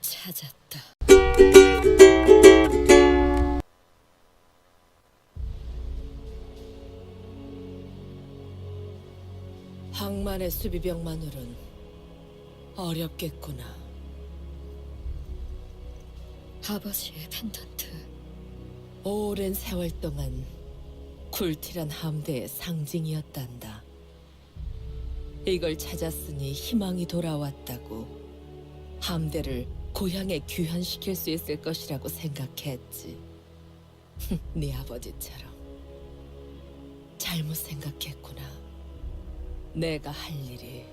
찾았다. 항만의 수비병만으론 어렵겠구나. 아버지의 펜던트. 오랜 세월 동안 쿨티란 함대의 상징이었단다. 이걸 찾았으니 희망이 돌아왔다고 함대를 고향에 귀환시킬 수 있을 것이라고 생각했지. 네 아버지처럼 잘못 생각했구나. 내가 할 일이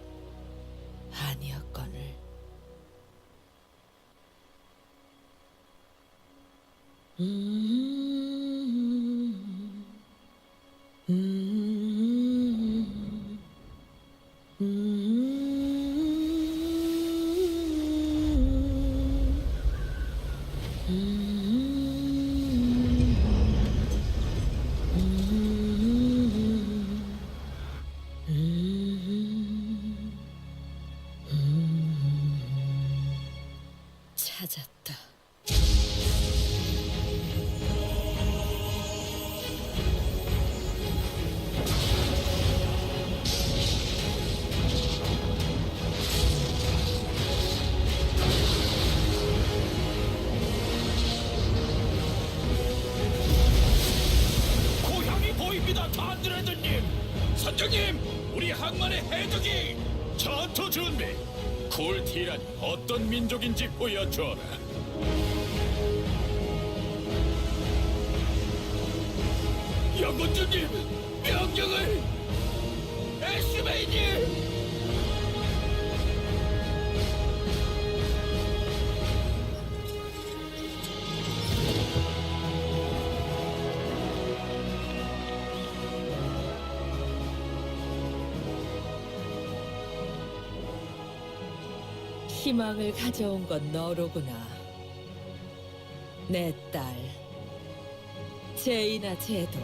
아니었거늘. 음, 음, 찾았다. 보입니다, 만드레드님. 선장님, 우리 항만의 해적이 전투 준비. 쿨티란 어떤 민족인지 보여줘라. 영군주님, 명령을 에슈베이님. 희망을 가져온 건 너로구나. 내 딸, 제이나 제도.